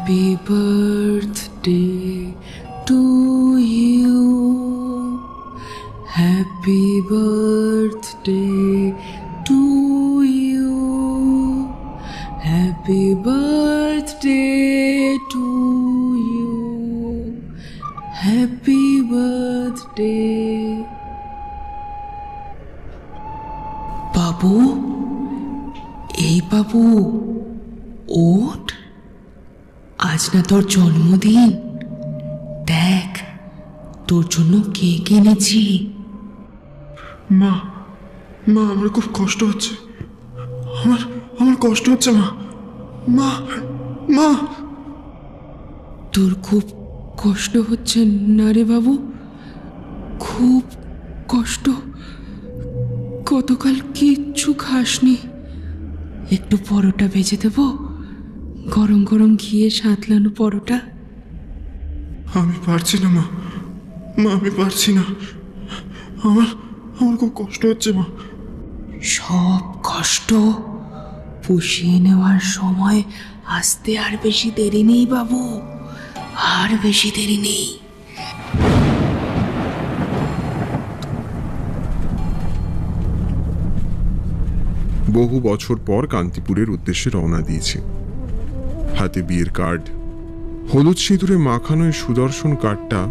Happy birthday to you. Happy birthday to you. Happy birthday to you. Happy birthday. বাবু এই বাবু ওঠ আজ না তোর জন্মদিন? দেখ তোর জন্য কেক এনেছি। মা মা আমার খুব কষ্ট হচ্ছে। আমার আমার কষ্ট হচ্ছে মা। মা মা। তোর খুব কষ্ট হচ্ছে না রে বাবু? খুব কষ্ট। গতকাল কিচ্ছু খাসনি। একটু পরোটা ভেজে দেব? গরম গরম ঘিয়ে সাঁতলানো পরোটা। আমি পারছি না মা। মা আমি পারছি না। আমার আমার খুব কষ্ট হচ্ছে মা। সব কষ্ট পুষিয়ে নেওয়ার সময় আসতে আর বেশি দেরি নেই বাবু। আর বেশি দেরি নেই। বহু বছর পর কান্তিপুরের উদ্দেশ্যে রওনা দিয়েছি। হাতে বিয়ের কার্ড। হলুদ সিঁদুরে মাখানো সুদর্শন কার্ডটা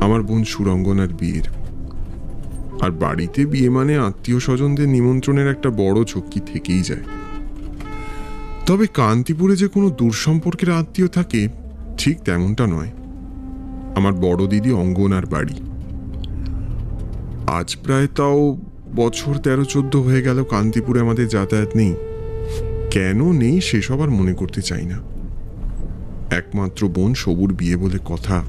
আমার বোন সুরঙ্গনার বিয়ের। আর বাড়িতে বিয়ে মানে আত্মীয় স্বজনদের নিমন্ত্রণের একটা বড় ঝক্কি থেকেই যায়। তবে কান্তিপুরে যে কোনো দূর সম্পর্কের আত্মীয় থাকে, ঠিক তেমনটা নয়। আমার বড় দিদি অঙ্গনার বাড়ি। আজ প্রায় তাও বছর তেরো চোদ্দ হয়ে গেল কান্তিপুরে আমাদের যাতায়াত নেই। কেন নেই সেসব আর মনে করতে চাই না। একমাত্র বোন সবুর বিয়ে বলে কথা।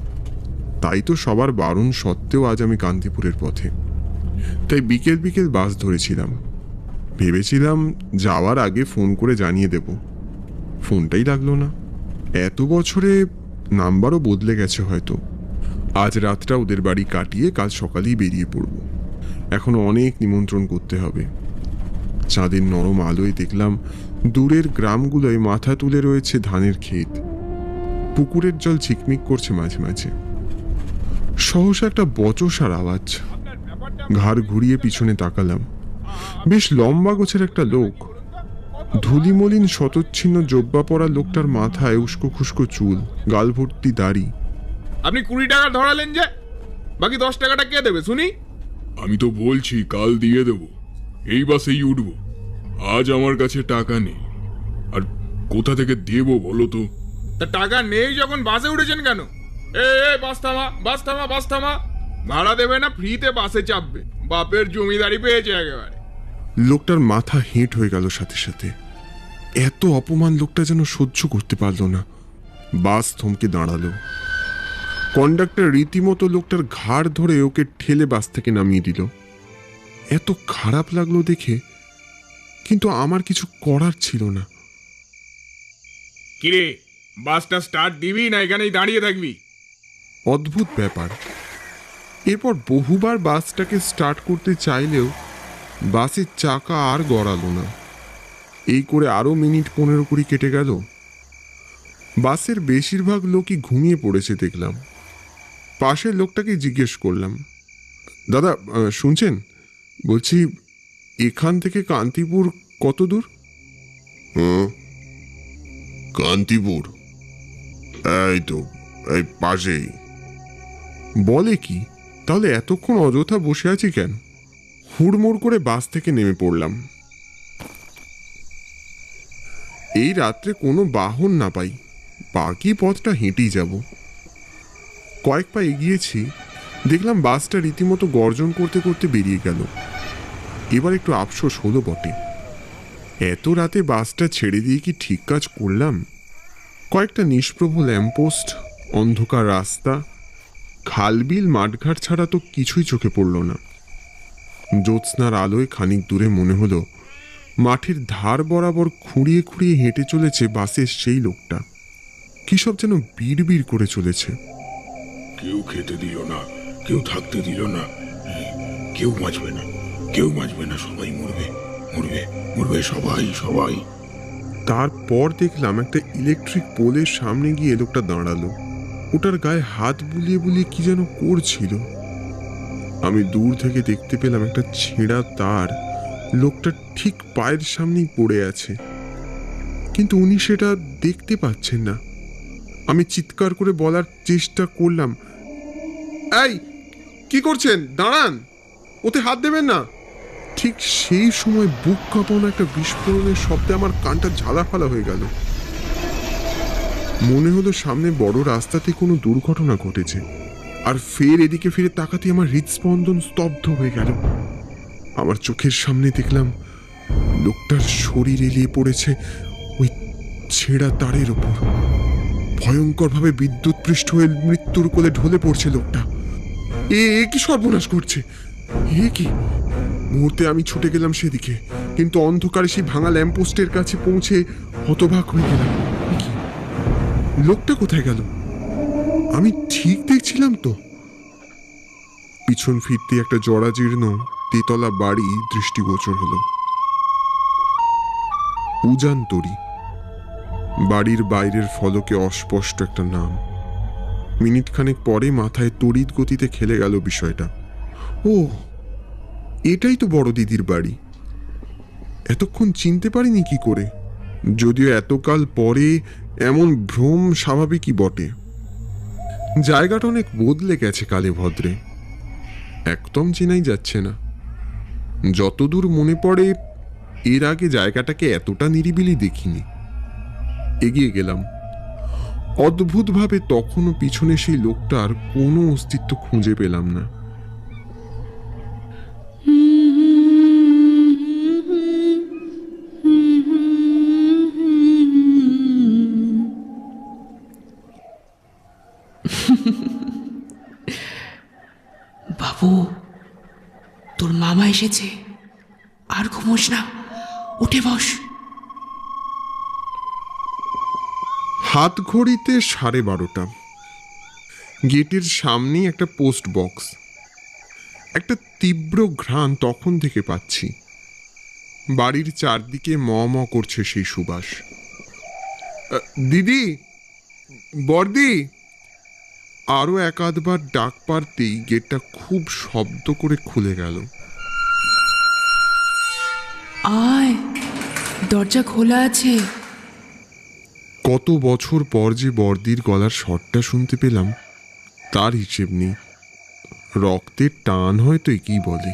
তাই তো সবার বারণ সত্ত্বেও আজ আমি কান্তিপুরের পথে। তাই বিকেল বিকেল বাস ধরেছিলাম। ভেবেছিলাম যাওয়ার আগে ফোন করে জানিয়ে দেব। ফোনটাই লাগল না। এত বছরে নাম্বারও বদলে গেছে হয়তো। আজ রাতটা ওদের বাড়ি কাটিয়ে কাল সকালেই বেরিয়ে পড়ব। এখনও অনেক নিমন্ত্রণ করতে হবে। চাঁদের নরম আলোয় দেখলাম দূরের গ্রামগুলোয় মাথা তুলে রয়েছে ধানের ক্ষেত। পুকুরের জল ঝিকমিক করছে মাঝে মাঝে। সহসা একটা বচসার আওয়াজ। ঘাড় ঘুরিয়ে পিছনে তাকালাম। বেশ লম্বা গোছের একটা লোক। ধুলিমলিন শতচ্ছিন্ন জব্বা পরা লোকটার মাথায় উস্কো খুস্কো চুল গাল ভর্তি দাড়ি। আপনি কুড়ি টাকা ধরালেন যে? বাকি দশ টাকাটা কে দেবে শুনি? আমি তো বলছি কাল দিয়ে দেব। এই বাসেই উঠব। আজ আমার কাছে টাকা নেই। আর কোথা থেকে দেব বলো তো? তা টাকা নেই যখন বাসে উঠেছেন কেন? এ এ বাস থামা বাস থামা বাস থামা। ভাড়া দেবে না ফ্রিতে বাসে চাপবে। বাপের জমিদারি পেয়েছে একেবারে। লোকটার মাথা হেঁট হয়ে গেল সাথে সাথে। এত অপমান লোকটা যেন সহ্য করতে পারল না। বাস থমকে দাঁড়াল। কন্ডাক্টর রীতিমতো লোকটার ঘাড় ধরে ওকে ঠেলে বাস থেকে নামিয়ে দিল। এত খারাপ লাগল দেখে কিন্তু আমার কিছু করার ছিল না। কিরে বাসটা স্টার্ট দিবি না এখানেই দাঁড়িয়ে থাকবি। অদ্ভুত ব্যাপার। এরপর বহুবার বাসটাকে স্টার্ট করতে চাইলেও বাসের চাকা আর গড়ালো না। এই করে আরও মিনিট পনেরো কুড়ি কেটে গেল। বাসের বেশিরভাগ লোকই ঘুমিয়ে পড়েছে দেখলাম। পাশের লোকটাকে জিজ্ঞেস করলাম দাদা শুনছেন? বলছি এখান থেকে কান্তিপুর কত দূর? হুম কান্তিপুর। এই তো, এই পাশেই। বলে কি? তাহলে এতক্ষণ অযথা বসে আছি কেন? হুড়মুড় করে বাস থেকে নেমে পড়লাম। এই রাত্রে কোনো বাহন না পাই। বাকি পথটা হেঁটেই যাব। কয়েক পা এগিয়েছি, দেখলাম বাসটা রীতিমতো গর্জন করতে করতে বেরিয়ে গেল। এবার একটু আফসোস হলো বটে। এত রাতে বাসটা ছেড়ে দিয়ে কি ঠিক কাজ করলাম? কয়েকটা নিষ্প্রভ ল্যাম্পোস্ট, অন্ধকার রাস্তা, খালবিল মাঠঘাট ছাড়া তো কিছুই চোখে পড়ল না। জ্যোৎস্নার আলোয় খানিক দূরে মনে হলো, মাঠের ধার বরাবর খুঁড়িয়ে খুঁড়িয়ে হেঁটে চলেছে বাসের সেই লোকটা। কি সব যেন বিড় করে চলেছে। কেউ খেতে দিল না, কেউ থাকতে দিল না। কেউ বাঁচবে না, কেউ বাঁচবে না, সবাই মরবে মরবে মরবে সবাই সবাই। তারপর দেখলাম একটা ইলেকট্রিক পোলের সামনে গিয়ে লোকটা দাঁড়াল। ওটার গায়ে হাত বুলিয়ে বুলিয়ে কি যেন করছিল। আমি দূর থেকে দেখতে পেলাম একটা ছেঁড়া তার। লোকটা ঠিক পায়ের সামনেই পড়ে আছে। কিন্তু উনি সেটা দেখতে পাচ্ছেন না। আমি চিৎকার করে বলার চেষ্টা করলাম, এই, কি করছেন? দাঁড়ান। ওতে হাত দেবেন না। ঠিক সেই সময় বুক কাঁপানো একটা বিস্ফোরণের শব্দে আমার কানটা ঝালাফালা হয়ে গেল। মনে হলো সামনে বড় রাস্তাতে কোনো দুর্ঘটনা ঘটেছে, আর ফের এদিকে ফিরে তাকাতে আমার হৃদস্পন্দন স্তব্ধ হয়ে গেল। আমার চোখের সামনে দেখলাম, লোকটার শরীর এলিয়ে পড়েছে ওই ছেঁড়া তারের ওপর ভয়ঙ্করভাবে বিদ্যুৎ পৃষ্ঠ হয়ে মৃত্যুর কোলে ঢলে পড়ছে লোকটা। এ কি সর্বনাশ করছে? এ কি? মুহূর্তে আমি ছুটে গেলাম সেদিকে, কিন্তু অন্ধকারে সেই ভাঙা ল্যাম্পপোস্টের কাছে পৌঁছে হতবাক হয়ে গেলাম। লোকটা কোথায় গেল? আমি ঠিক দেখছিলাম তো। পিছন ফিরতে একটা জরাজীর্ণ তেতলা বাড়ি দৃষ্টিগোচর হলো। উজান তরি বাড়ির বাইরের ফলকে অস্পষ্ট একটা নাম। মিনিটখানেক পরে মাথায় তড়িৎ গতিতে খেলে গেল বিষয়টা। ও এটাই তো বড় দিদির বাড়ি। এতক্ষণ চিনতে পারিনি কি করে। যদিও এতকাল পরে এমন ভ্রম স্বাভাবিকই বটে। জায়গাটা অনেক বদলে গেছে কালে ভদ্রে। একদম চেনাই যাচ্ছে না। যতদূর মনে পড়ে, এর আগে জায়গাটাকে এতটা নিরিবিলি দেখিনি। এগিয়ে গেলাম। অদ্ভুতভাবে তখনও পিছনে সেই লোকটার কোনো অস্তিত্ব খুঁজে পেলাম না। এসেছে। আর ঘুমোস না, উঠে বস। হাত ঘড়িতে সাড়ে বারোটা। গেটের সামনেই একটা পোস্ট বক্স। একটা তীব্র ঘ্রাণ তখন থেকে পাচ্ছি। বাড়ির চারদিকে ম ম করছে সেই সুবাস। দিদি, বর্দি! আরও এক আধবার ডাক পারতেই গেটটা খুব শব্দ করে খুলে গেল। আয় দরজা খোলা আছে। কত বছর পর যে বর্দির গলার শটটা শুনতে পেলাম তার হিসেব নেই। রক্তের টান হয়তো কি বলে।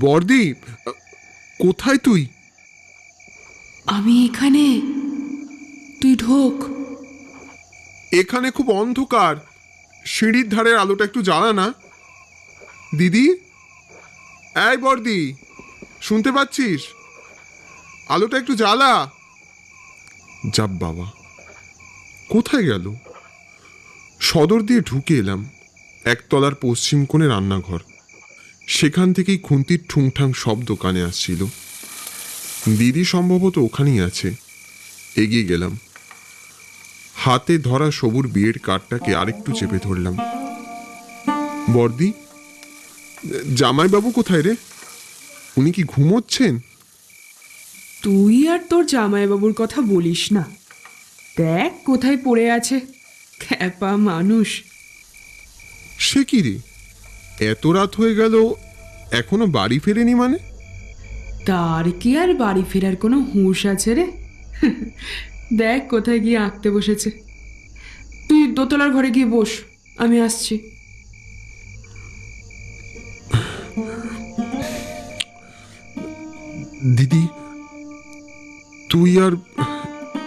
বর্দি কোথায় তুই? আমি এখানে। তুই ঢোক। এখানে খুব অন্ধকার। সিঁড়ির ধারের আলোটা একটু জ্বালা না? দিদি? এই বর্দি। শুনতে পাচ্ছিস? আলোটা একটু জ্বালা। যাব বাবা, কোথায় গেল? সদর দিয়ে ঢুকে এলাম একতলার পশ্চিম কোণে রান্নাঘর। সেখান থেকেই খুন্তির ঠুংঠাং শব্দ কানে আসছিল। দিদি সম্ভবত ওখানেই আছে, এগিয়ে গেলাম। হাতে ধরা সবুর বিয়ের কার্ডটাকে আরেকটু চেপে ধরলাম। বর্দি, জামাইবাবু কোথায় রে? উনি কি ঘুমোচ্ছেন? তুই আর তোর জামাইবাবুর কথা বলিস না। দেখ কোথায় পড়ে আছে। খ্যাপা মানুষ। সে কি রে? এত রাত হয়ে গেল এখনও বাড়ি ফেরেনি মানে? তার কি আর বাড়ি ফেরার কোনো হুঁশ আছে রে? দেখ কোথায় গিয়ে আঁকতে বসেছে। তুই দোতলার ঘরে গিয়ে বস আমি আসছি। তুই আর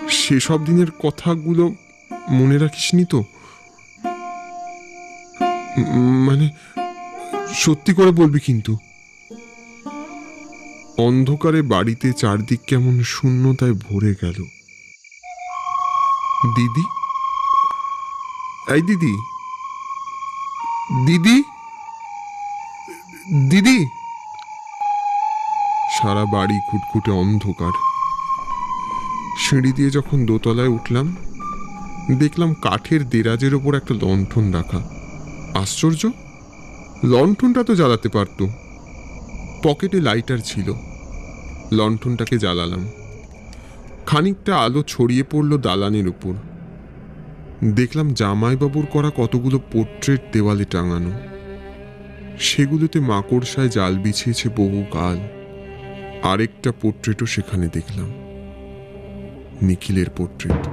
সেসব দিনের কথাগুলো মনে রাখিসনি তো? মানে সত্যি করে বলবি কিন্তু। অন্ধকারে বাড়িতে চারদিক কেমন শূন্যতায় ভরে গেল। দিদি? এই দিদি। দিদি? দিদি? সারা বাড়ি খুটখুটে অন্ধকার। সিঁড়ি দিয়ে যখন দোতলায় উঠলাম, দেখলাম কাঠের দেরাজের ওপর একটা লণ্ঠন রাখা। আশ্চর্য! লণ্ঠনটা তো জ্বালাতে পারতো। পকেটে লাইটার ছিল। লণ্ঠনটাকে জ্বালালাম। খানিকটা আলো ছড়িয়ে পড়ল দালানের উপর। দেখলাম জামাইবাবুর করা কতগুলো পোর্ট্রেট দেওয়ালে টাঙানো। সেগুলোতে মাকড়সায় জাল বিছিয়েছে বহুকাল। আরেকটা পোর্ট্রেটও সেখানে দেখলাম। নিখিলের পোর্ট্রেট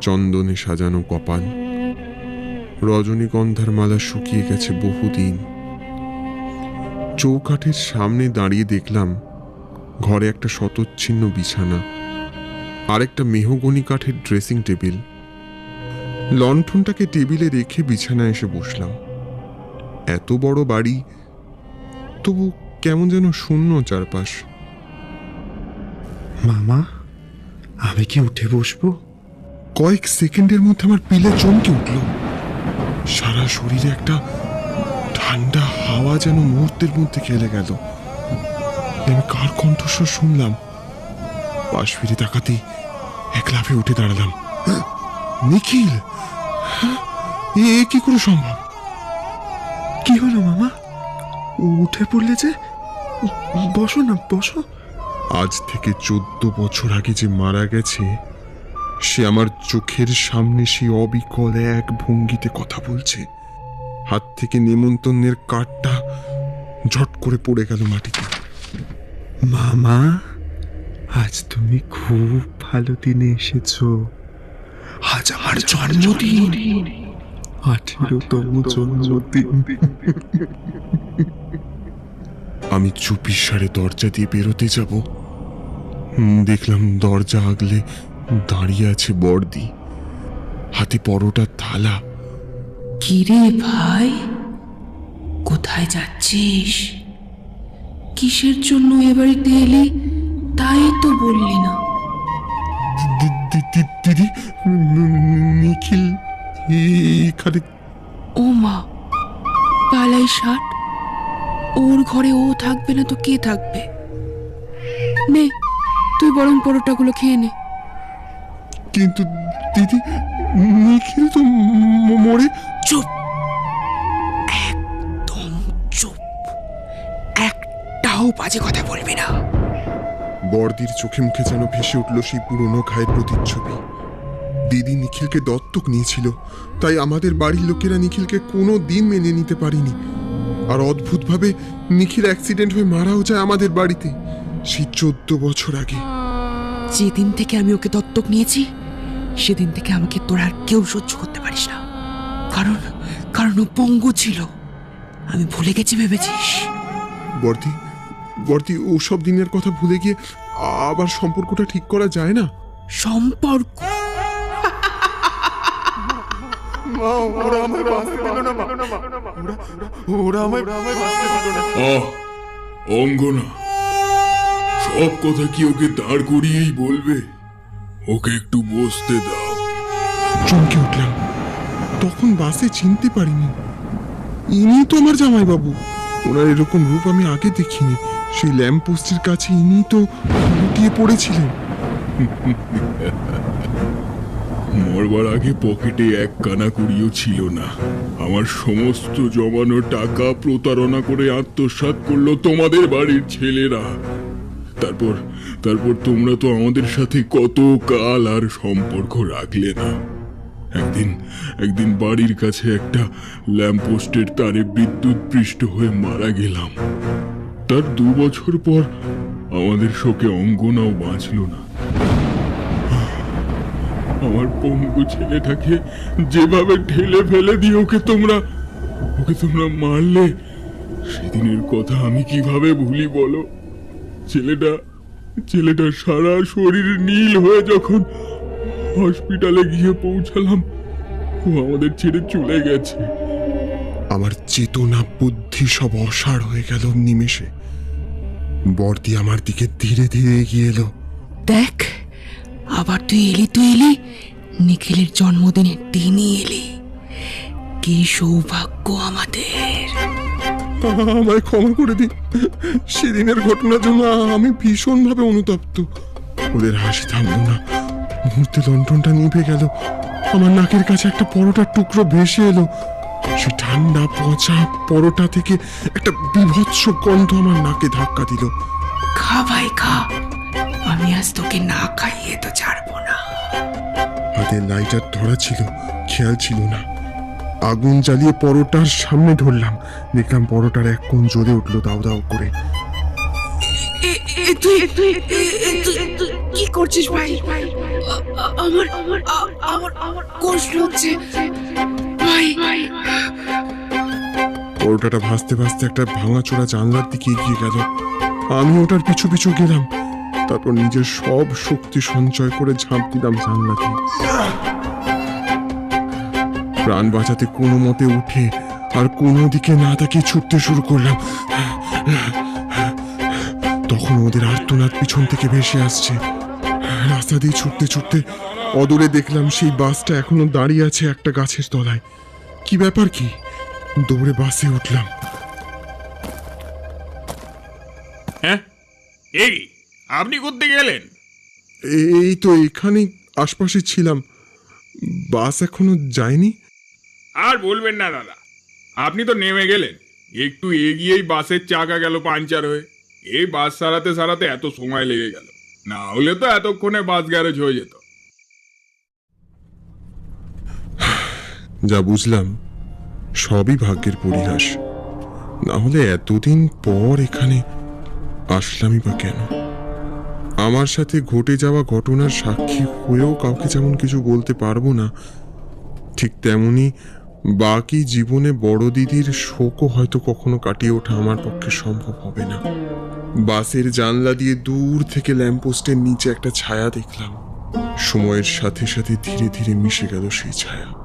চন্দনে সাজানো কপাল। রজনীগন্ধার মালা শুকিয়ে গেছে বহুদিন। চৌকাঠের সামনে দাঁড়িয়ে দেখলাম, ঘরে একটা শতচ্ছিন্ন বিছানা, আরেকটা মেহগনি কাঠের ড্রেসিং টেবিল লণ্ঠনটাকে টেবিলে রেখে বিছানায় এসে বসলাম। এত বড় বাড়ি, তবু কেমন যেন শূন্য চারপাশ। মামা? আমি কি উঠে বসবো? কয়েক সেকেন্ডের মধ্যে আমার পিলে চমকে উঠল। সারা শরীরে একটা ঠান্ডা হাওয়া যেন মুহূর্তের মধ্যে খেলে গেল। আমি কার কণ্ঠস্বর শুনলাম? পাশ ফিরে তাকাতেই এক লাফে উঠে দাঁড়ালাম। নিখিল! এ এ কি করে সম্ভব? কি হলো মামা? উঠে পড়লে যে? বসো না বসো। আজ থেকে চোদ্দ বছর আগে যে মারা গেছে, সে আমার চোখের সামনে সে অবিকল এক ভঙ্গিতে কথা বলছে। হাত থেকে নেমন্তন্নের কাঠটা ঝট করে পড়ে গেল মাটিতে। মামা, আজ তুমি খুব ভালো দিনে এসেছ। আজ আমার জন্মদিন। আঠেরোতম জন্মদিন। আমি চুপির সারে দরজা দিয়ে বেরোতে যাব। দেখলাম দরজা আগলে দাঁড়িয়ে আছে বর্দি। হাতে পরোটা থালা। কিরে ভাই কোথায় যাচ্ছিস? কিসের জন্য এ বাড়িতে এলি? তাই তো বললি না। দিদি নিখিল এখানে ও মা পালাই ষাট ওর ঘরে ও থাকবে না তো কে থাকবে? নে তুই বরং পরোটাগুলো খেয়ে নে। কিন্তু দিদি নিখিল তো মরে? চুপ। একদম চুপ। একটাও বাজে কথা বলবি না। বর্দির চোখে মুখে যেন ভেসে উঠল সেই পুরনো ঘায়ের প্রতিচ্ছবি। দিদি নিখিলকে দত্তক নিয়েছিল তাই আমাদের বাড়ির লোকেরা নিখিলকে কোনো দিন মেনে নিতে পারিনি। আর অদ্ভুতভাবে নিখিল অ্যাক্সিডেন্ট হয়ে মারাও যায় আমাদের বাড়িতে। সেই চোদ্দ বছর আগে। যেদিন থেকে আমি ওকে দত্তক নিয়েছি সেদিন থেকে আমাকে তোর আর কেউ সহ্য করতে পারিস না। কারণ কারণ ও পঙ্গু ছিল। আমি ভুলে গেছি ভেবেছিস? বর্দি বর্দি ওসব দিনের কথা ভুলে গিয়ে আবার সম্পর্কটা ঠিক করা যায় না? সম্পর্ক? অঙ্গনা, সব কথা কি ওকে দাঁড় করিয়েই বলবে? ওকে একটু বসতে দাও। চমকে উঠলাম। তখন বাসে চিনতে পারিনি। ইনি তো আমার জামাইবাবু। ওনার এরকম রূপ আমি আগে দেখিনি। সেই ল্যাম্প পোস্টের কাছে ইনি তো লুটিয়ে পড়েছিলেন। মরবার আগে পকেটে এক কানা করিও ছিল না। আমার সমস্ত জমানো টাকা প্রতারণা করে আত্মসাৎ করল তোমাদের বাড়ির ছেলেরা। তারপর তারপর তোমরা তো আমাদের সাথে কত কাল আর সম্পর্ক রাখলে না। একদিন একদিন বাড়ির কাছে একটা ল্যাম্পপোস্টের তারে বিদ্যুৎ পৃষ্ঠ হয়ে মারা গেলাম। তার দু বছর পর আমাদের শোকে অঙ্গনাও বাঁচল না। আমার পঙ্গু ছেলেটাকে যেভাবে ঠেলে ফেলে দিয়ে ওকে তোমরা ওকে তোমরা মারলে? সেদিনের কথা আমি কীভাবে ভুলি বলো? ছেলেটা ছেলেটা সারা শরীর নীল হয়ে যখন হসপিটালে গিয়ে পৌঁছালাম, ও আমাদের ছেড়ে চলে গেছে। আমার চেতনা বুদ্ধি সব অসাড় হয়ে গেল নিমেষে। বর্দি আমার দিকে ধীরে ধীরে এগিয়ে এলো। দেখ আবার তুই এলি তুই এলি? নিখিলের জন্মদিনের দিনই এলি। কি সৌভাগ্য আমাদের। আমায় ক্ষমা করে দিন। সেদিনের ঘটনার জন্য আমি ভীষণভাবে অনুতপ্ত। ওদের হাসি থামলো না। মুহূর্তে লন্ঠনটা নিভে গেল। আমার নাকের কাছে একটা পরোটার টুকরো ভেসে এলো। সে ঠান্ডা পচা পরোটা থেকে একটা বিভৎস গন্ধ আমার নাকে ধাক্কা দিল। খা ভাই খা। আমি আজ তোকে না খাইয়ে তো ছাড়বো না। হাতে লাইটার ধরা ছিল খেয়াল ছিল না। আগুন জ্বালিয়ে পরোটার সামনে ধরলাম। দেখলাম পরোটার এক কোণ জ্বলে উঠল দাও দাও করে। কি করছিস ভাই? আমার আমার আমার আমার কষ্ট হচ্ছে। ভাই ভাই। পরোটাটা ভাসতে ভাসতে একটা ভাঙাচোরা জানলার দিকে এগিয়ে গেল। আমি ওটার পিছু পিছু গেলাম। তারপর নিজের সব শক্তি সঞ্চয় করে ঝাঁপ দিলাম জানলাতে। প্রাণ বাঁচাতে কোনো মতে উঠে আর কোনো দিকে না তাকিয়ে ছুটতে শুরু করলাম। তখন ওদের আর্তনাদ পিছন থেকে ভেসে আসছে। রাস্তা দিয়ে ছুটতে ছুটতে অদূরে দেখলাম সেই বাসটা এখনও দাঁড়িয়ে আছে একটা গাছের তলায়। কি ব্যাপার কি? দৌড়ে বাসে উঠলাম। হ্যাঁ? এই আপনি করতে গেলেন এই তো এখানে আশপাশে ছিলাম। বাস এখনও যায়নি। আর বলবেন না দাদা। আপনি তো নেমে গেলেন। একটু এগিয়েই বাসের চাকা গেল পাঞ্চার হয়ে। এই বাস সারাতে সারাতে এত সময় লেগে গেল। না হলে তো এতক্ষণে বাস গ্যারেজ হয়ে যেত। যা বুঝলাম সবই ভাগ্যের পরিহাস। না হলে এতদিন পর এখানে আসলামই বা কেন? আমার সাথে ঘটে যাওয়া ঘটনার সাক্ষী হয়েও কাউকে যেমন কিছু বলতে পারব না, ঠিক তেমনি বাকি জীবনে বড় দিদির শোকও হয়তো কখনো কাটিয়ে ওঠা আমার পক্ষে সম্ভব হবে না। বাসের জানলা দিয়ে দূর থেকে ল্যাম্পপোস্টের নিচে একটা ছায়া দেখলাম। সময়ের সাথে সাথে ধীরে ধীরে মিশে গেল সেই ছায়া।